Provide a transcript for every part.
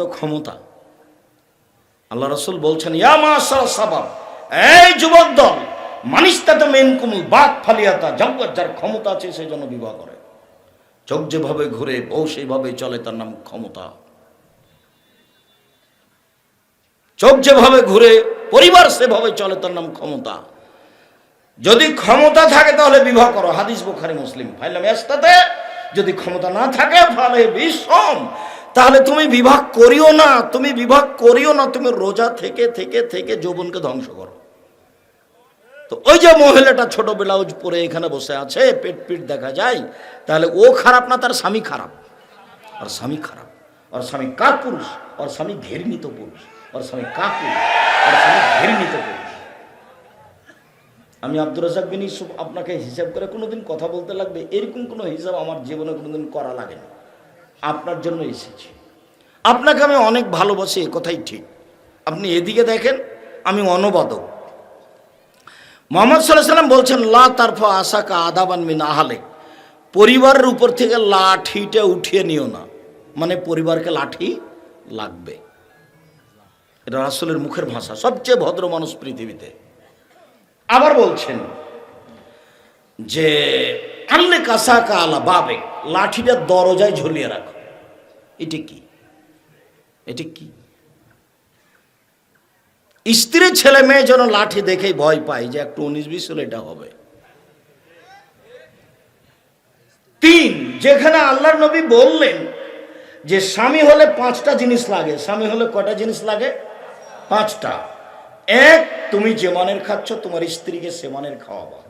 ক্ষমতা। আল্লাহ রসুল বলছেন এই যুবক দল, মানিস্তাতে মেন কুমুল বাক ফালিয়াতা জগৎ যার ক্ষমতা আছে সেই জন্য বিবাহ করে। চোখ যেভাবে ঘুরে, বউ সেইভাবে চলে, তার নাম ক্ষমতা। চোখ যেভাবে ঘুরে, পরিবার সেভাবে চলে, তার নাম ক্ষমতা। যদি ক্ষমতা থাকে, তাহলে বিবাহ করো। হাদিস বুখারি, মুসলিম। ফাইলাম যদি ক্ষমতা না থাকে, ফলে বিষম তাহলে তুমি বিবাহ করিও না, তুমি বিবাহ করিও না, তুমি রোজা থেকে থেকে থেকে যৌবনকে ধ্বংস করো। তো ওই যে মহিলাটা ছোট ব্লাউজ পরে এখানে বসে আছে, পেট পিট দেখা যায়, তাহলে ও খারাপ না, তার স্বামী খারাপ। আর স্বামী খারাপ, আর স্বামী কাক পুরুষ আর স্বামী ঘেরনিত পুরুষ, আর স্বামী কাক পুরুষ আর স্বামী ঘেরনিত পুরুষ। আমি আব্দুর রাজাক বিন ইউসুফ আপনাকে হিসাব করে কোনোদিন কথা বলতে লাগবে, এরকম কোনো হিসাব আমার জীবনে কোনোদিন করা লাগে না আপনার জন্য এসেছি। আপনাকে আমি অনেক ভালোবাসি, এ কথাই ঠিক। আপনি এদিকে দেখেন, আমি অনবাদক। মোহাম্মদ সাল্লাহ সাল্লাম বলছেন, লা তারফা আশাকা আদাবান মিন আহালে পরিবারের উপর থেকে লাঠিটা উঠিয়ে নিও না। মানে পরিবারকে লাঠি লাগবে। এটা রাসুলের মুখের ভাষা। সবচেয়ে ভদ্র মানুষ পৃথিবীতে। আবার বলছেন যে আনলে কাসা কালা বাবে লাঠিটা দরজায় ঝুলিয়ে রাখো। এটা কি? এটা কি? স্ত্রী ছেলে মেয়ে যেন লাঠি দেখেই ভয় পায় যে একটু উনিশ বিশ হলে এটা হবে। তিন, যেখানে আল্লাহর নবী বললেন যে স্বামী হলে পাঁচটা জিনিস লাগে, স্বামী হলে কটা জিনিস লাগে? পাঁচটা। এক, তুমি যে মানের খাচ্ছ তোমার স্ত্রীকে সেমানের খাওয়াবা।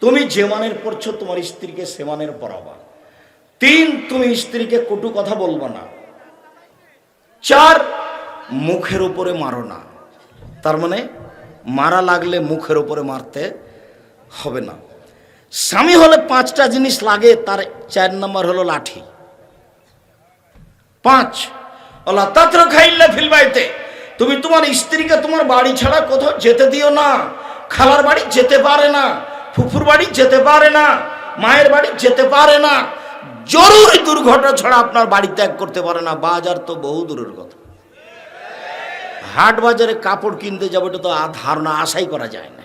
তুমি যে মানের পড়ছো তোমার স্ত্রীকে সেমানের পড়াবা তিন, তুমি স্ত্রীকে কটু কথা বলবা না। চার, মুখের উপরে মারো না। তার মানে মারা লাগলে মুখের উপরে মারতে হবে না। স্বামী হলে পাঁচটা জিনিস লাগে, তার চার নম্বর হলো লাঠি। পাঁচ ওলা তাত্র খাইলে ফিলবাইতে তুমি তোমার স্ত্রীকে তোমার বাড়ি ছাড়া কোথাও যেতে দিও না। খালার বাড়ি যেতে পারে না, ফুফুর বাড়ি যেতে পারে না, মায়ের বাড়ি যেতে পারে না। জরুরি দুর্ঘটনা ছাড়া আপনার বাড়ি ত্যাগ করতে পারে না। বাজার তো বহু দূরের কথা। হাট বাজারে কাপড় কিনতে যাব, এটা তো ধারণা আশাই করা যায় না।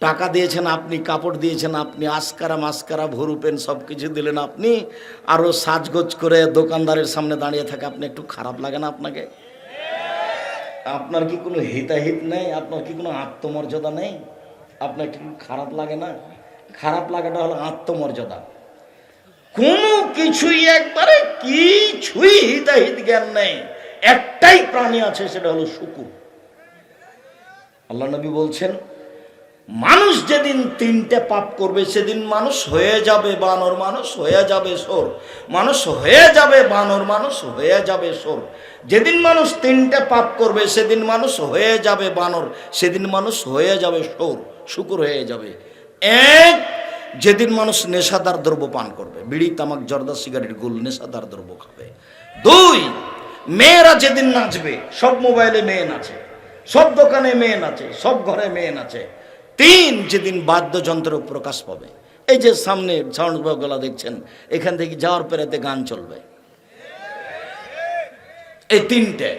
টাকা দিয়েছেন আপনি, কাপড় দিয়েছেন আপনি, আসকারা মাস্কারা, ভরু পেন সব কিছু দিলেন আপনি আরও সাজগোজ করে দোকানদারের সামনে দাঁড়িয়ে থাকে, আপনি একটু খারাপ লাগে না আপনাকে? আপনার কি কোনো হিতাহিত নেই? আপনার কি কোনো আত্মমর্যাদা নেই? আপনার কি খারাপ লাগে না? খারাপ লাগাটা হলো আত্মমর্যাদা। কোনো কিছুই একবারে কিছুই হিতাহিত জ্ঞান নেই। একটাই প্রাণী আছে, সেটা হলো শুকুর। আল্লাহ নবী বলছেন, মানুষ যেদিন তিনটে পাপ করবে, সেদিন মানুষ হয়ে যাবে বানর, মানুষ হয়ে যাবে সোর। মানুষ হয়ে যাবে বানর, মানুষ হয়ে যাবে সোর। যেদিন মানুষ তিনটে পাপ করবে, সেদিন মানুষ হয়ে যাবে বানর, সেদিন মানুষ হয়ে যাবে সোর, শুকুর হয়ে যাবে। এক যেদিন মানুষ নেশাদার দ্রব্য পান করবে, বিড়ি, তামাক, জর্দা, সিগারেট, গুল, নেশাদার দ্রব্য খাবে। দুই, মেয়েরা যেদিন নাচবে, সব মোবাইলে মেয়ে নাচে, সব দোকানে মেয়ে নাচে, সব ঘরে মেয়ে নাচে। তিন, যেদিন বাদ্যযন্ত্র প্রকাশ পাবে, এই যে সামনে সাউন্ড গলা দেখছেন, এখান থেকে যাওয়ার পেরেতে গান চলবে। এই তিনটে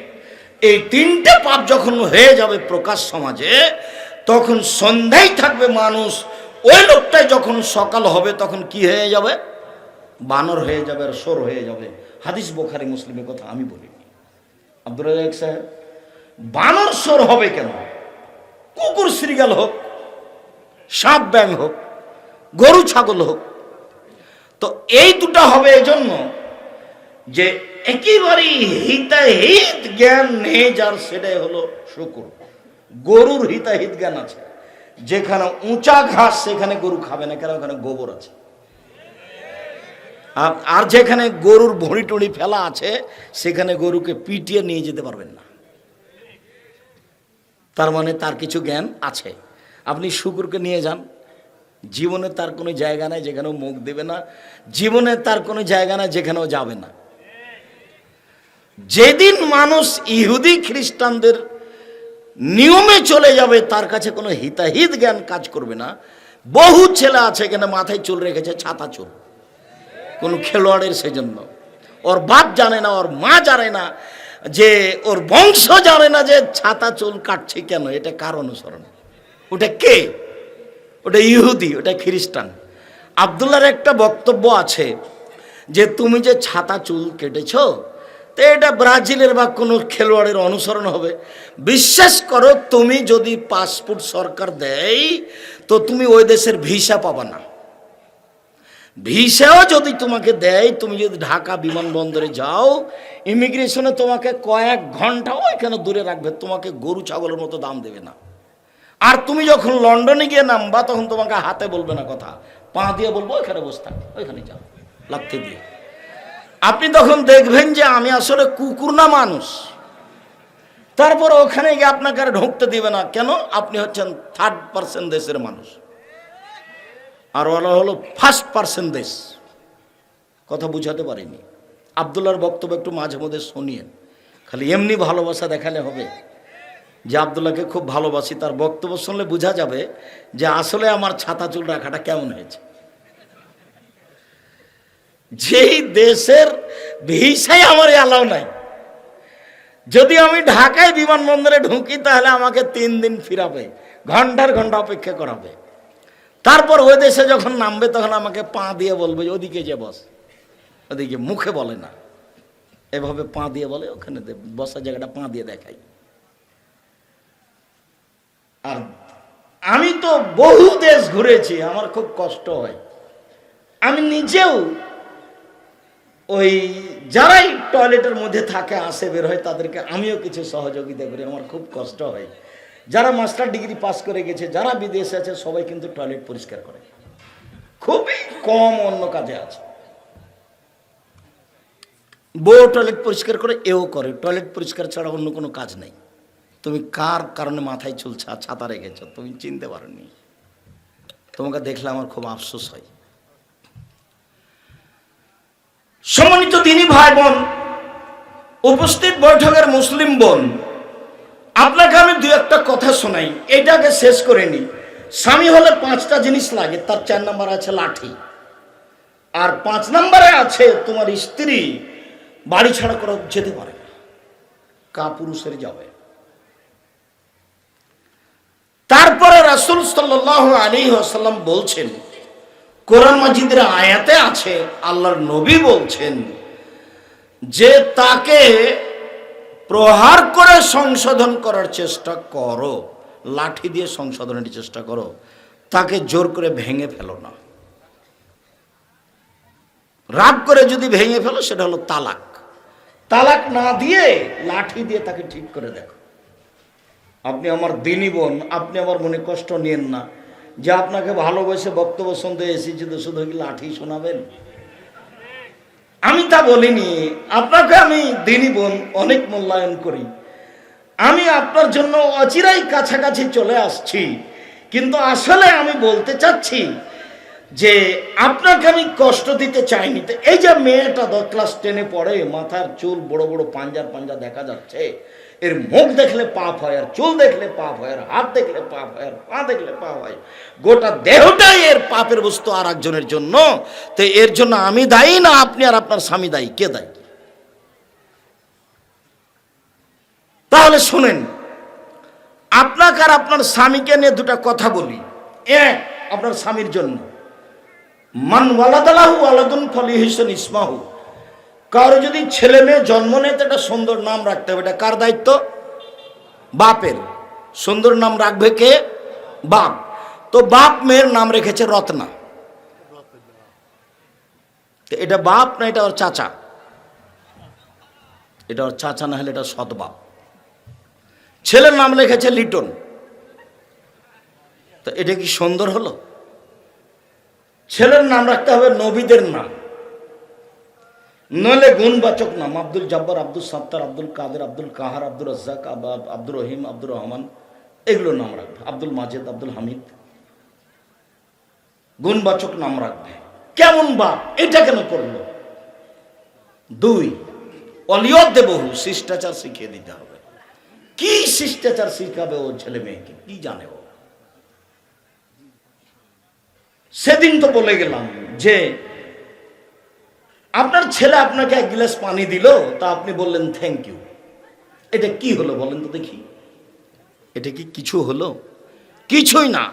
এই তিনটে পাপ যখন হয়ে যাবে প্রকাশ সমাজে, তখন সন্ধ্যায় থাকবে মানুষ ওই লোকটাই যখন সকাল হবে, তখন কি হয়ে যাবে? বানর হয়ে যাবে, আর সোর হয়ে যাবে। হাদিস বোখারি, মুসলিমের কথা আমি বলিনি। আব্দুল রাজাক সাহেব, বানর সোর হবে কেন? কুকুর শ্রীগাল হোক, সাপ ব্যাং হোক, গরু ছাগল হোক। তো এই দুটা হবে এজন্য যে একেবারেই হিতাহিত জ্ঞান নেই, যার সেটাই হলো শুকুর। গরুর হিতাহিত জ্ঞান আছে। যেখানে উঁচা ঘাস, সেখানে গরু খাবে না, কেন? ওখানে গোবর আছে। আর- যেখানে গরুর ভুঁড়ি টুড়ি ফেলা আছে, সেখানে গরুকে পিটিয়ে নিয়ে যেতে পারবেন না। তার মানে তার কিছু জ্ঞান আছে। আপনি শুকুরকে নিয়ে যান। জীবনে তার কোনো জায়গা নাই যেখানেও মুখ দেবে না। জীবনে তার কোনো জায়গা নাই যেখানেও যাবে না। যেদিন মানুষ ইহুদি খ্রিস্টানদের নিয়মে চলে যাবে, তার কাছে কোনো হিতাহিত জ্ঞান কাজ করবে না। বহু ছেলে আছে এখানে মাথায় চুল রেখেছে, ছাতা চুল। কোনো খেলোয়াড়ের সেজন্য। ওর বাপ জানে না, ওর মা জানে না যে, ওর বংশ জানে না যে ছাতা চুল কাটছে কেন, এটা কার অনুসরণ? ওটা কে? ওটা ইহুদি, ওটা খ্রিস্টান। আবদুল্লার একটা বক্তব্য আছে যে, তুমি যে ছাতা চুল কেটেছ তো এটা ব্রাজিলের বা কোনো খেলোয়াড়ের অনুসরণ হবে। বিশ্বাস করো, তুমি যদি পাসপোর্ট সরকার দেয়, তো তুমি ওই দেশের ভিসা পাবা না। ভিসাও যদি তোমাকে দেয়, তুমি যদি ঢাকা বিমানবন্দরে যাও, ইমিগ্রেশনে তোমাকে কয়েক ঘণ্টা ওইখানে দূরে রাখবে, তোমাকে গরু ছাগলের মতো দাম দেবে না। আর তুমি যখন লন্ডনে গিয়ে নামবা, তখন তোমাকে হাতে বলবে না কথা। পা দিয়ে বলব, ওইখানে বসে ওইখানে যাও, লাথি দিয়ে। আপনি তখন দেখবেন যে আমি আসলে কুকুর না মানুষ। তারপর ওখানে গিয়ে আপনাকে আর ঢুকতে দিবে না। কেন? আপনি হচ্ছেন থার্ড পার্সেন্ট দেশের মানুষ। আর ওরা হলো ফার্স্ট পার্সেন্ট দেশ। কথা বুঝাতে পারিনি। আবদুল্লার বক্তব্য একটু মাঝে মধ্যে শুনিয়েন। খালি এমনি ভালোবাসা দেখালে হবে। যে আবদুল্লাহকে খুব ভালোবাসি, তার বক্তব্য শুনলে বোঝা যাবে যে আসলে আমার ছাতা চুল রাখাটা কেমন হয়েছে। যেই দেশের ভিসাই আমার অ্যালাউ নাই। যদি আমি ঢাকায় বিমানবন্দরে ঢুকি, তাহলে আমাকে তিন দিন ফিরাবে, ঘণ্টার ঘণ্টা অপেক্ষা করাবে। তারপর ওই দেশে যখন নামবে, তখন আমাকে পা দিয়ে বলবে ওদিকে যে বস। ওদিকে মুখে বলে না। এভাবে পা দিয়ে বলে, ওখানে বসার জায়গাটা পা দিয়ে দেখাই। আর আমি তো বহু দেশ ঘুরেছি, আমার খুব কষ্ট হয়। আমি নিজেও ওই যারাই টয়লেটের মধ্যে থাকে, আসে, বের হয়, তাদেরকে আমিও কিছু সহযোগিতা করি। আমার খুব কষ্ট হয়। যারা মাস্টার ডিগ্রি পাস করে গেছে, যারা বিদেশে আছে, সবাই কিন্তু টয়লেট পরিষ্কার করে। খুবই কম অন্য কাজে আছে। বউ টয়লেট পরিষ্কার করে, এও করে। টয়লেট পরিষ্কার ছাড়া অন্য কোনো কাজ নেই। তুমি কার কারণে মাথায় চুলছা ছাতা রেখেছ? তুমি চিনতে পারোনি। তোমাকে দেখলে আমার খুব আফসোস হয়। সম্মানিত তিনি ভাই বোন উপস্থিত বৈঠকের মুসলিম বোন, আপনাকে আমি দু একটা কথা শোনাই, এটাকে শেষ করে নি স্বামী হলে পাঁচটা জিনিস লাগে, তার চার নাম্বার আছে লাঠি। আর পাঁচ নম্বরে আছে তোমার স্ত্রী, বাড়ি ছাড়া করে যেতে পারে কা পুরুষের যাবে। তারপরে রাসুল সাল্লাহ আলী আসাল্লাম বলছেন কোরআন মাজিদের আয়াতে আছে, আল্লাহর নবী বলছেন যে তাকে প্রহার করে সংশোধন করার চেষ্টা করো, লাঠি দিয়ে সংশোধনের চেষ্টা করো, তাকে জোর করে ভেঙে ফেলো না। রাগ করে যদি ভেঙে ফেলো, সেটা হলো তালাক। তালাক না দিয়ে লাঠি দিয়ে তাকে ঠিক করে দেখো। আপনি আমার দিনী বোন, আপনি আমার মনে কষ্ট নিয়েন না। যে আপনাকে ভালোবেসে বক্তব্য শুনতে এসেছি তো শুধু কি লাঠি শোনাবেন? আমি তা বলিনি। আপনাকে আমি দিনই বোন অনেক মূল্যায়ন করি। আমি আপনার জন্য অচিরাই কাছাকাছি চলে আসছি। কিন্তু আসলে আমি বলতে চাচ্ছি যে আপনাকে আমি কষ্ট দিতে চাইনি। তো এই যে মেয়েটা দশ ক্লাস টেনে পড়ে, মাথার চুল বড় বড় পাঞ্জার পাঞ্জা দেখা যাচ্ছে, এর মুখ দেখলে পাপ হয়, আর চুল দেখলে পাপ হয়, আর হাত দেখলে পাপ হয়, আর পা দেখলে পাপ হয়, গোটা দেহটাই এর পাপের বস্তু আর একজনের জন্য। তো এর জন্য আমি দায়ী না আপনি আর আপনার স্বামী দায়ী? কে দায়ী? তাহলে শুনেন, আপনাকে আর আপনার স্বামীকে নিয়ে দুটা কথা বলি। এক, আপনার স্বামীর জন্য। মান ওয়ালাদালাহু ফলি কারও যদি ছেলে মেয়ে জন্ম নেয় একটা সুন্দর নাম রাখতে হবে। এটা কার দায়িত্ব? বাপের। সুন্দর নাম রাখবে কে? বাপ। তো বাপ মেয়ের নাম রেখেছে রত্না। এটা বাপ না এটা ওর চাচা? এটা ওর চাচা না হলে এটা সৎ বাপ। ছেলের নাম লিখেছে লিটন। তো এটা কি সুন্দর হলো? ছেলের নাম রাখতে হবে নবীদের নাম। নইলে গুণবাচক নাম। আব্দুল জব্বার, আব্দুল সত্তার, আব্দুল কাদের, আব্দুল কাহার আব্দুল রাজ্জাক আব্দুর রহিম, আব্দুর রহমান, এগুলো নাম রাখবে। আব্দুল মাজেদ, আব্দুল হামিদ। গুণবাচক নাম রাখবে। কেমন বাপ? এটা কেন করল? দুই অলিয়ত দেবহু শিষ্টাচার শিখিয়ে দিতে হবে। কি শিষ্টাচার শিখাবে ও ছেলে মেয়েকে? কি জানে ও? সেদিন তো বলে গেলাম যে, আপনার ছেলে আপনাকে এক গ্লাস পানি দিল, তা আপনি বললেন থ্যাংক ইউ এটা কি হলো বলেন তো দেখি। এটা কি কিছু হলো? কিছুই না।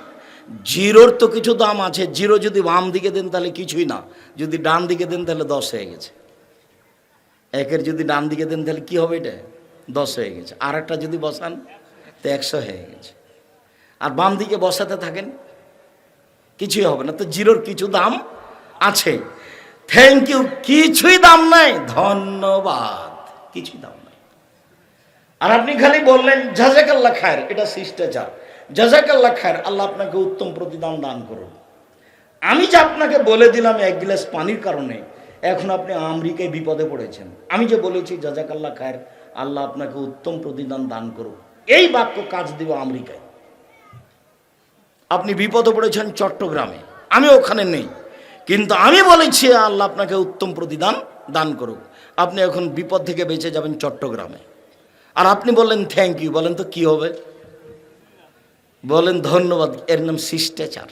জিরোর তো কিছু দাম আছে। জিরো যদি বাম দিকে দেন, তাহলে কিছুই না। যদি ডান দিকে দেন, তাহলে দশ হয়ে গেছে। একের যদি ডান দিকে দেন, তাহলে কি হবে এটা? দশ হয়ে গেছে। আর একটা যদি বসান, তো একশো হয়ে গেছে। আর বাম দিকে বসাতে থাকেন কিছুই হবে না। তো জিরোর কিছু দাম আছে। থ্যাংক ইউ কিছুই দাম নাই। ধন্যবাদ। কিছুই দাম নাই। আর আপনি খালি বললেন জাজাকাল্লা খায়ের। এটা শিষ্টাচার। জাজাকাল্লা খায়ের, আল্লাহ আপনাকে উত্তম প্রতিদান দান করুন। আমি যে আপনাকে বলে দিলাম এক গ্লাস পানির কারণে, এখন আপনি আমেরিকায় বিপদে পড়েছেন। আমি যে বলেছি জাজাকাল্লা খায়ের, আল্লাহ আপনাকে উত্তম প্রতিদান দান করুক। এই বাক্য কাজ দিব আমেরিকায়। আপনি বিপদে পড়েছেন চট্টগ্রামে। আমি ওখানে নেই। কিন্তু আমি বলেছি আল্লাহ, আপনাকে উত্তম প্রতিদান দান করুক। আপনি এখন বিপদ থেকে বেঁচে যাবেন চট্টগ্রামে। আর আপনি বললেন থ্যাংক ইউ বলেন তো, কি হবে? বলেন, ধন্যবাদ। এর নাম শিষ্টাচার।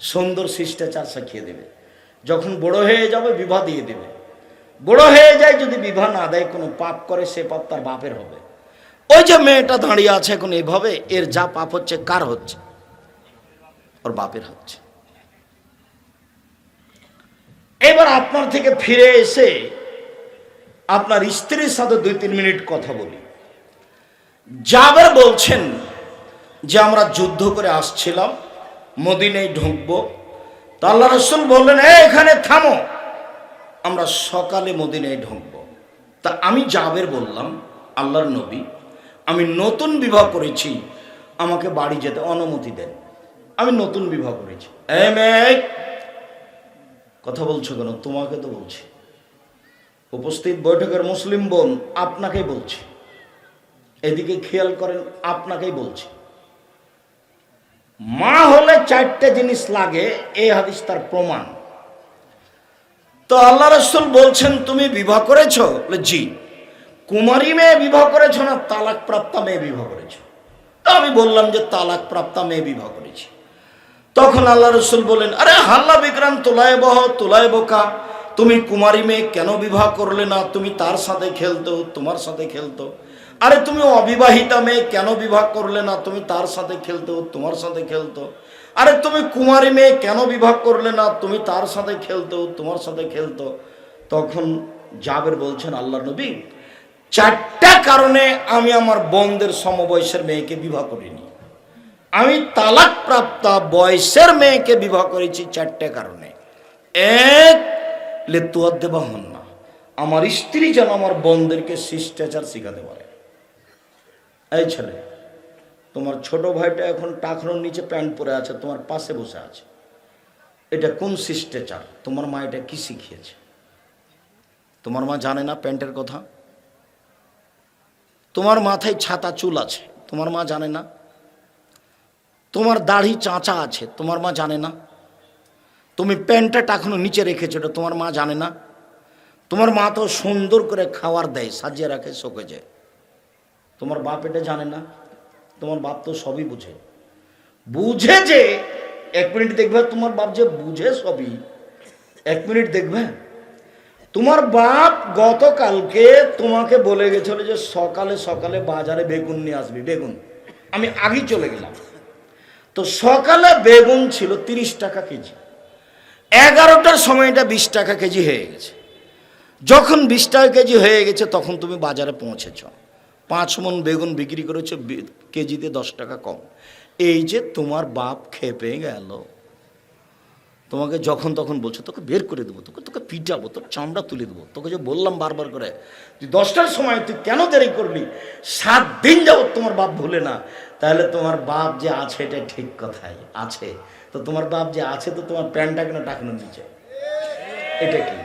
সুন্দর শিষ্টাচার শিখিয়ে দেবে। যখন বড় হয়ে যাবে, বিবাহ দিয়ে দেবে। বড় হয়ে যায়, যদি বিবাহ না দেয়, কোনো পাপ করে, সে পাপ তার বাপের হবে। ওই যে মেয়েটা দাঁড়িয়ে আছে এখন এভাবে, এর যা পাপ হচ্ছে, কার হচ্ছে? ওর বাপের হচ্ছে। এবার আপনার থেকে ফিরে এসে আপনার স্ত্রীর সাথে দুই তিন মিনিট কথা বলি। জাবের বলছেন যে আমরা যুদ্ধ করে আসছিলাম মদিনায় ঢুকবো। তো আল্লাহ রসুল বললেন "এই, এখানে থামো আমরা সকালে মদিনায় ঢুকবো। তা আমি জাবের বললাম আল্লাহর নবী আমি নতুন বিবাহ করেছি আমাকে বাড়ি যেতে অনুমতি দেন। আমি নতুন বিবাহ করেছি। কথা বলছো কেন? তোমাকে তো বলছি। উপস্থিত বৈঠকের মুসলিম বোন আপনাকেই বলছি। এদিকে খেয়াল করেন আপনাকেই বলছি। মা হলে চারটে জিনিস লাগে এই হাদিস তার প্রমাণ। তো আল্লাহ রসুল বলছেন তুমি বিবাহ করেছ? বলে, জি। কুমারী মেয়ে বিবাহ করেছ না তালাক প্রাপ্তা মেয়ে বিবাহ করেছ? আমি বললাম যে তালাক প্রাপ্তা মেয়ে বিবাহ করেছি। তখন আল্লাহ রসুল বলেন, আরে হাল্লা বিক্রাম তোলায় বহ তোলায় বোকা তুমি কুমারী মেয়ে কেন বিবাহ করলে না? তুমি তার সাথে খেলতো, তোমার সাথে খেলতো। আরে তুমি অবিবাহিতা মেয়ে কেন বিবাহ করলে না? তুমি তার সাথে খেলতো, তোমার সাথে খেলতো। আরে তুমি কুমারী মেয়ে কেন বিবাহ করলে না? তুমি তার সাথে খেলতো, তোমার সাথে খেলতো। তখন জাবের বলছেন আল্লাহ নবী, চারটা কারণে আমি আমার বোনদের সমবয়সের মেয়েকে বিবাহ করিনি। আমি তালাক প্রাপ্তা বয়সের মেয়েকে বিবাহ করেছি চারটে কারণে। এক লেতুয়াদ্দে হন না। আমার স্ত্রী যেন আমার বোনদেরকে শিষ্টাচার শিখাতে পারে। এই ছেলে, তোমার ছোট ভাইটা এখন টাকনোর নিচে প্যান্ট পরে আছে, তোমার পাশে বসে আছে। এটা কোন শিষ্টাচার? তোমার মা এটা কি শিখিয়েছে? তোমার মা জানে না প্যান্টের কথা? তোমার মাথায় ছাতা চুল আছে, তোমার মা জানে না? তোমার দাড়ি চাঁচা আছে, তোমার মা জানে না। তুমি প্যান্টটা টাকানো নিচে রেখেছো, এটা তোমার মা জানে না। তোমার মা তো সুন্দর করে খাবার দেয়, সাজিয়ে রাখে শোকে যায় তোমার বাপ এটা জানে না, তোমার বাপ তো সবই বুঝে। বুঝে যে, এক মিনিট দেখবে, তোমার বাপ যে বুঝে সবই। এক মিনিট দেখবে, তোমার বাপ গতকালকে তোমাকে বলে গেছিল যে সকালে সকালে বাজারে বেগুন নিয়ে আসবি, বেগুন। আমি আগেই চলে গেলাম। তো সকালে বেগুন ছিল তিরিশ টাকা কেজি। এগারোটার সময়টা বিশ টাকা কেজি হয়ে গেছে। যখন বিশ টাকা কেজি হয়ে গেছে, তখন তুমি বাজারে পৌঁছেছ। পাঁচ মন বেগুন বিক্রি করেছ কেজিতে দশ টাকা কম। এই যে তোমার বাপ খেপে গেল। তোমাকে যখন তখন বলছো, তোকে বের করে দেবো, তোকে তোকে পিটাবো, তোর চামড়া তুলে দেবো। তোকে যে বললাম বারবার করে তুই দশটার সময় তুই কেন দেরি করলি? সাত দিন যাব তোমার বাপ ভুলে না। তাহলে তোমার বাপ যে আছে, এটা ঠিক কথাই। আছে। তো তোমার বাপ যে আছে, তো তোমার প্যান্টটা কেন টাকানো নিচে এটা কি?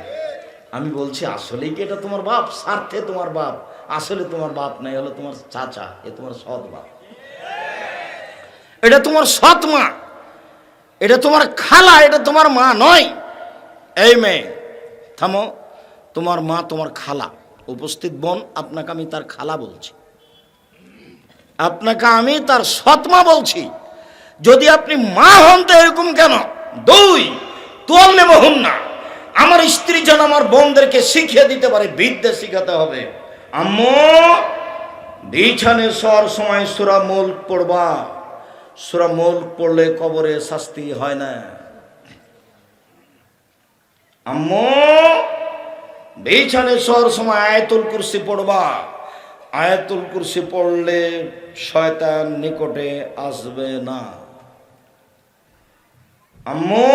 আমি বলছি, আসলেই কি এটা তোমার বাপ? স্বার্থে তোমার বাপ। আসলে তোমার বাপ নাই, হলো তোমার চাচা, এ তোমার সৎ বাপ। এটা তোমার সৎ মা। এটা তোমার খালা, এটা তোমার মা নয়। এই মেয়ে, থামো। তোমার মা তোমার খালা। উপস্থিত বোন, আপনাকে আমি তার খালা বলছি। আপনাকে আমি তার সৎমা বলছি। যদি আপনি মা হন তো এরকম কেন? দুই, তোয়াল নেব হন না। আমার স্ত্রী যেন আমার বোনদেরকে শিখিয়ে দিতে পারে, বিদ্যে শিখাতে হবে। আম্মু বিছানে শোয়ার সময় সুরা মূল পড়বা। সুরা মূল পড়লে কবরে শাস্তি হয় না। আম্মু বিছানে শোয়ার সময় আয়তুল কুরসি পড়বা। আয়াতুল কুরসি পড়লে শয়তান নিকটে আসবে না। আম্মু,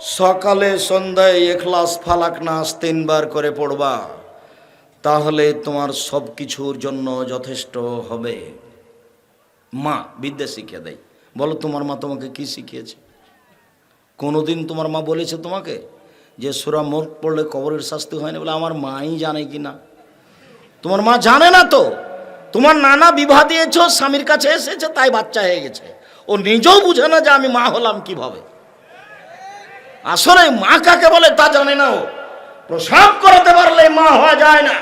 সকালে, সন্ধ্যায় এখলাস, ফালাক নাস তিনবার করে পড়বা। তাহলে তোমার সব কিছুর জন্য যথেষ্ট হবে। মা, বিদ্যা শিখিয়ে দেয়। বলো, তোমার মা তোমাকে কি শিখিয়েছে? কোনোদিন তোমার মা বলেছে তোমাকে যে, সুরা মোট পড়লে কবরের শাস্তি হয় না বলে আমার মাই জানে কি না তোমার মা জানে না তো। তোমার নানা বিবাহ দিয়েছ, স্বামীর কাছে এসেছে, তাই বাচ্চা হয়ে গেছে। ও নিজেও বুঝে না যে আমি মা হলাম কীভাবে। আসলে মা কাকে বলে তা জানে না ও। প্রসাব করাতে পারলে মা হওয়া যায় না।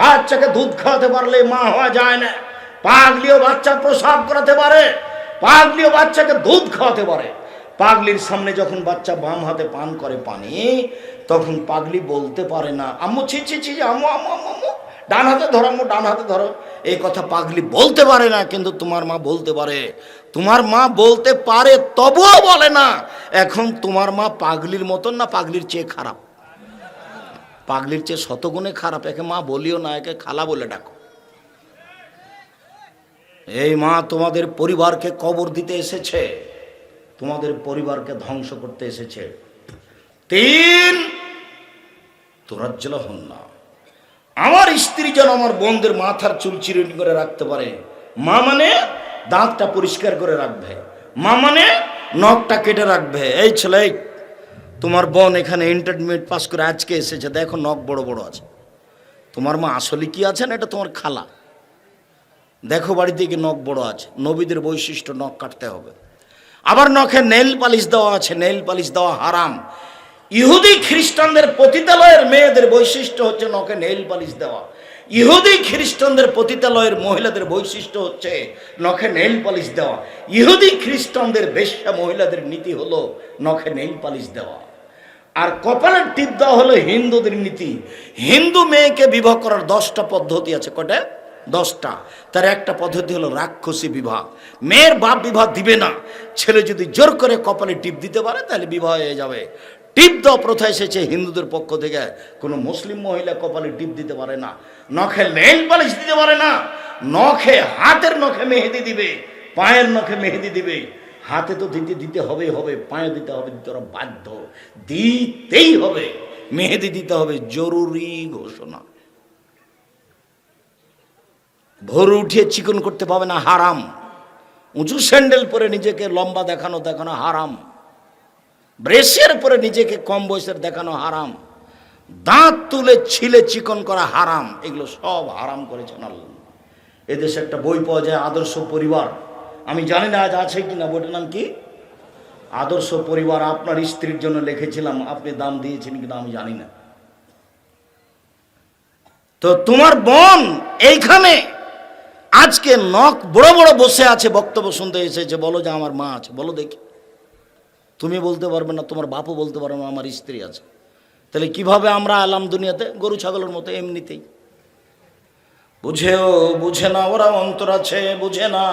বাচ্চাকে দুধ খাওয়াতে পারলে মা হওয়া যায় না। পাগলিও বাচ্চা প্রসাব করাতে পারে, পাগলিও বাচ্চাকে দুধ খাওয়াতে পারে। পাগলির সামনে যখন বাচ্চা বাম হাতে পান করে পানি, তখন পাগলি বলতে পারে না, আম্মু, ছি ছি ছি আম্মু আম্মু আম্মু। ডান হাতে ধরো আম্মু, ডান হাতে ধরো। এই কথা পাগলি বলতে পারে না, কিন্তু তোমার মা বলতে পারে। তোমার মা বলতে পারে, তবুও বলে না। এখন তোমার মা পাগলির মতন না পাগলির চেয়ে খারাপ? পাগলির চেয়ে শতগুণে খারাপ। একে মা বলিও না, একে খালা বলে ডাকো। এই মা তোমাদের পরিবারকে কবর দিতে এসেছে। তোমাদের পরিবারকে ধ্বংস করতে এসেছে। তিন, তোরাজ্জলা হন না। আমার স্ত্রী যেন আমার বোনদের মাথার চুল চিরুনি করে রাখতে পারে। মা মানে দাঁতটা পরিষ্কার করে রাখবে। মা মানে নখটা কেটে রাখবে। এই ছেলে তোমার বোন এখানে ইন্টারমিডিয়েট পাস করে আজকে এসেছে। দেখো নখ বড় বড় আছে। তোমার মা আসলে কি আছে না এটা তোমার খালা। দেখো বাড়িতে কি নখ বড় আছে। নবীদের বৈশিষ্ট্য নখ কাটতে হবে। আবার নখে নেল পালিশ দেওয়া আছে। নেল পালিশ দেওয়া হারাম। ইহুদি খ্রিস্টানদের পতিতালয়ের মেয়েদের বৈশিষ্ট্য হচ্ছে নখে নেল পালিশ দেওয়া। ইহুদি খ্রিস্টানদের পতিতালয়ের মহিলাদের বৈশিষ্ট্য হচ্ছে নখে নেল পালিশ দেওয়া। ইহুদি খ্রিস্টানদের বেশ্যা মহিলাদের নীতি হলো নখে নেল পালিশ দেওয়া। আর কপালের টিপ দেওয়া হলো হিন্দুদের নীতি। হিন্দু মেয়েকে বিবাহ করার দশটা পদ্ধতি আছে। কটা দশটা। তার একটা পদ্ধতি হলো রাক্ষসী বিবাহ। মেয়ের বাপ বিবাহ দিবে না। ছেলে যদি জোর করে কপালে টিপ দিতে পারে, তাহলে বিবাহ হয়ে যাবে। টিপ দেওয়া প্রথা এসেছে হিন্দুদের পক্ষ থেকে। কোনো মুসলিম মহিলা কপালে টিপ দিতে পারে না নখে নেল পালিশ দিতে পারে না, নখে, হাতের নখে মেহেদি দিবে, পায়ের নখে মেহেদি দিবে। হাতে তো দিতে দিতে হবে হবে, পায়ে দিতে হবে, দিতে ওরা বাধ্য। দিতেই হবে, মেহেদি দিতে হবে, জরুরি ঘোষণা। ভোর উঠিয়ে চিকন করতে পাবে না, হারাম। উঁচু স্যান্ডেল পরে নিজেকে লম্বা দেখানো দেখানো হারাম। ব্রেসের পরে নিজেকে কম বয়সের দেখানো হারাম। দাঁত তুলে ছিলে চিকন করা হারাম। এগুলো সব হারাম করেছেন আল্লাহ। এদেশে একটা বই পাওয়া যায়, আদর্শ পরিবার। আমি জানি না আজ আছে কি না বইটার নাম কি? আদর্শ পরিবার, আপনার স্ত্রীর জন্য লিখেছিলাম, আপনি দাম দিয়েছেন কিনা আমি জানি না। তো তোমার বোন এইখানে, আজকে নখ বড় বড় বসে আছে, বক্তব্য শুনতে এসেছে, বলো যে আমার মা আছে, বলো দেখি। তুমি বলতে পারবে না, তোমার বাপও বলতে পারবে না, আমার স্ত্রী আছে। তাহলে কীভাবে আমরা এলাম দুনিয়াতে? গরু, ছাগলের মতো এমনিতেই। বুঝেও বুঝে না ওরা অন্তর আছে, বুঝে না।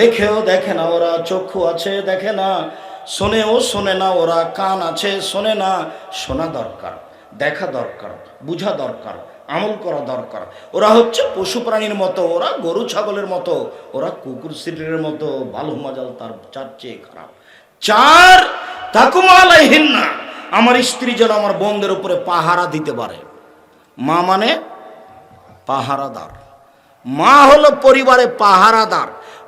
দেখেও দেখে না ওরা চক্ষু আছে, দেখে না। শোনেও শোনে না ওরা কান আছে, শোনে না। শোনা দরকার, দেখা দরকার, বুঝা দরকার, আমল করা দরকার। ওরা হচ্ছে পশু প্রাণীর মতো, ওরা গরু, ছাগলের মতো, ওরা কুকুর সিটের মতো ভালো মাজাল, তার চার চেয়ে খারাপ। চার না আমার স্ত্রী যেন আমার বন্ধের উপরে পাহারা দিতে পারে। মা মানে পাহারাদার। মা হলো পরিবারে পাহারাদার।